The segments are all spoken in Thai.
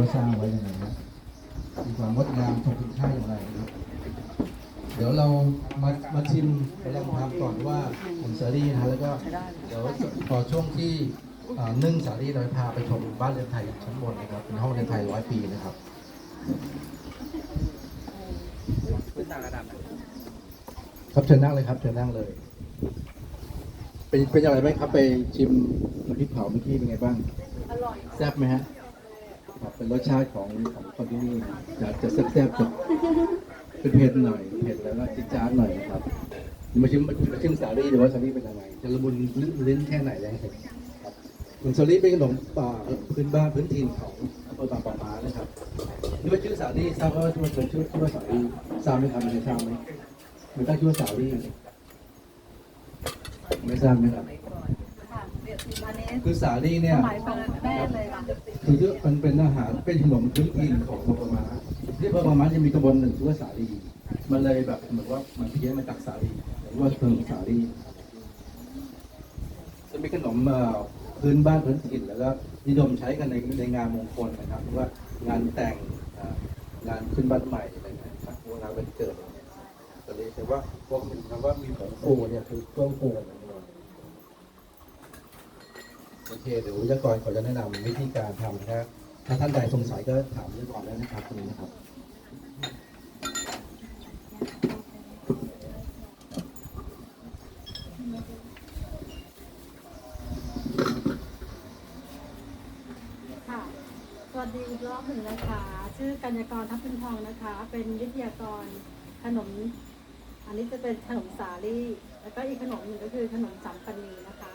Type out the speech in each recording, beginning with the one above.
ว่าสร้างไว้ยังไงนะมีความงดงามทรงคุณค่าอย่างไรนะครับ เดี๋ยวเรามามาชิมไปลองทำก่อนว่าผลสาลี่นะฮะแล้วก็เดี๋ยวพอช่วงที่อ่านึ่งสาลี่เราจะพาไปชมบ้านเรือนไทยชั้นบนนะครับเป็นห้องเรือนไทยร้อยปีนะครับพื้นต่างระดับครับเชิญนั่งเลยครับเชิญนั่งเลย เป็นเป็นอย่างไรบ้างครับไปชิมน้ำพริกเผาเมื่อกี้เป็นไงบ้างอร่อยแซ่บไหมฮะ ครับเป็นรสชาติของของคนที่นี่นะจะจะแซ่บๆจะเป็นเผ็ดหน่อยเผ็ดแล้วก็จิ๊ดจ๊าดหน่อยนะครับมาชิมมาชิมสาลี่ดูว่าสาลี่เป็นยังไงจะละมุนลิ้นลิ้นแค่ไหนได้ครับคุณสาลี่เป็นขนมป่าพื้นบ้านพื้นถิ่นของอำเภอบางปะมานะครับนี่ว่าชื่อสาลี่ทราบว่าชื่อชื่อชื่อว่าสาลี่ทราบไหมครับไม่ทราบไหมไม่ตั้งชื่อว่าสาลี่ไม่ทราบไหมครับคือสาลี่เนี่ยสมัยของแม่เลยค่ะ คือมันเป็นอาหารเป็นขนมพื้นถิ่นของพม่าที่พม่าจะมีตำบลหนึ่งชื่อว่าสาลีมันเลยแบบเหมือนว่ามันเพี้ยนมาจากสาลีหรือว่าเพิ่มสาลีจะมีขนมเอ่อพื้นบ้านพื้นถิ่นแล้วก็นิยมใช้กันในในงานมงคลนะครับหรือว่างานแต่งงานขึ้นบ้านใหม่อะไรเงี้ยครับงานวันเกิดอะไรเงี้ยแต่เรียกแต่ว่าพวกมันคำว่ามีผงฟูเนี่ยคือเครื่องฟูอะไรเงี้ย โอเคเดี๋ยววิทยากรขอจะแนะนำวิธีการทำนะครับ ถ้าท่านใดสงสัยก็ถามวิทยากรได้นะครับตรงนี้นะครับ ค่ะ สวัสดีอีกรอบหนึ่งนะคะ ชื่อกัญญากรทัพพินทองนะคะ เป็นวิทยากรขนม อันนี้จะเป็นขนมสาลี่ แล้วก็อีกขนมหนึ่งก็คือขนมสามปันนีนะคะค่ะ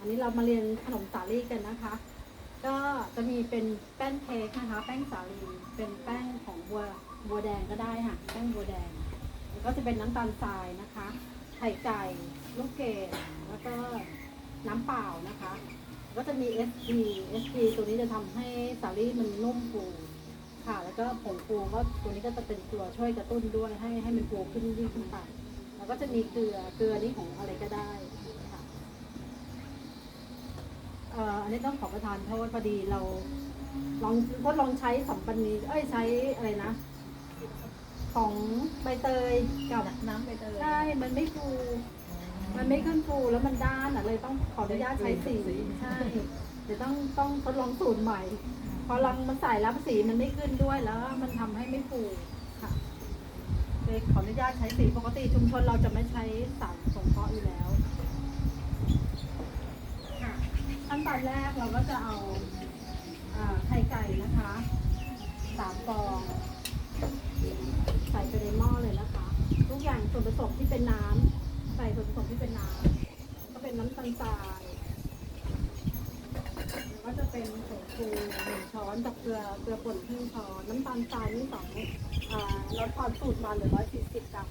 อันนี้เรามาเรียนขนมสาลี่กันนะคะ ก็จะมีเป็นแป้งเค้กนะคะ แป้งสาลี เป็นแป้งของบัวบัวแดงก็ได้ค่ะ แป้งบัวแดงแล้วก็จะเป็นน้ำตาลทรายนะคะ ไข่ไก่ ลูกเกด แล้วก็น้ำเปล่านะคะ ก็จะมี SP SP ตัวนี้จะทำให้สาลี่มันนุ่มฟูค่ะ แล้วก็ผงฟูก็ตัวนี้ก็จะเป็นตัวช่วยกระตุ้นด้วยให้ให้มันฟูขึ้นยิ่งขึ้นไป แล้วก็จะมีเกลือ เกลือนี่ของอะไรก็ได้ค่ะเอ่ออั นนี้ต้องขอประทานโทษพอดีเราลองทดลองใช้สองปันนี้เอ้ยใช้อะไรนะ ของใบเตยกับน้ำใบเตยใช่ มันไม่ฟู มันไม่ขึ้นฟูแล้วมันด้านอะเลยต้องขออนุญาตใช้สีใช่เดี๋ยวต้องต้องทดลองสูตรใหม่ พอลองมันใส่แล้วสีมันไม่ขึ้นด้วยแล้ว มันทำให้ไม่ฟูค่ะเลยขออนุญาตใช้สีปกติชุมชนเราจะไม่ใช้สารสงเคราะห์อยู่แล้วค่ะ ขั้นตอนแรกเราก็จะเอาอไข่ไก่นะคะสามฟองใส่ไปในหม้อเลยนะคะ ทุกอย่างส่วนผสมที่เป็นน้ำใส่ส่วนผสมที่เป็นน้ำก็เป็นน้ำตาลทรายก็จะเป็นผงฟูหนึ่งช้อนกับเกลือเกลือป่นครึ่งช้อนน้ำตาลทรายนี่สองอ่าเราทอดสูตรมาเหลือร้อยสี่สิบกรัม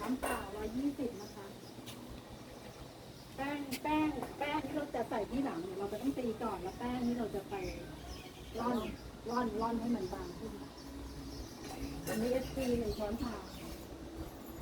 น้ำเปล่าร้อยยี่สิบนะคะ แป้งแป้งแป้งที่เราจะใส่ที่หลังเนี่ยเราจะต้องตีก่อน แล้วแป้งที่เราจะไปร่อนร่อนร่อนให้มันบางขึ้นอันนี้เอสพีหนึ่งช้อนชา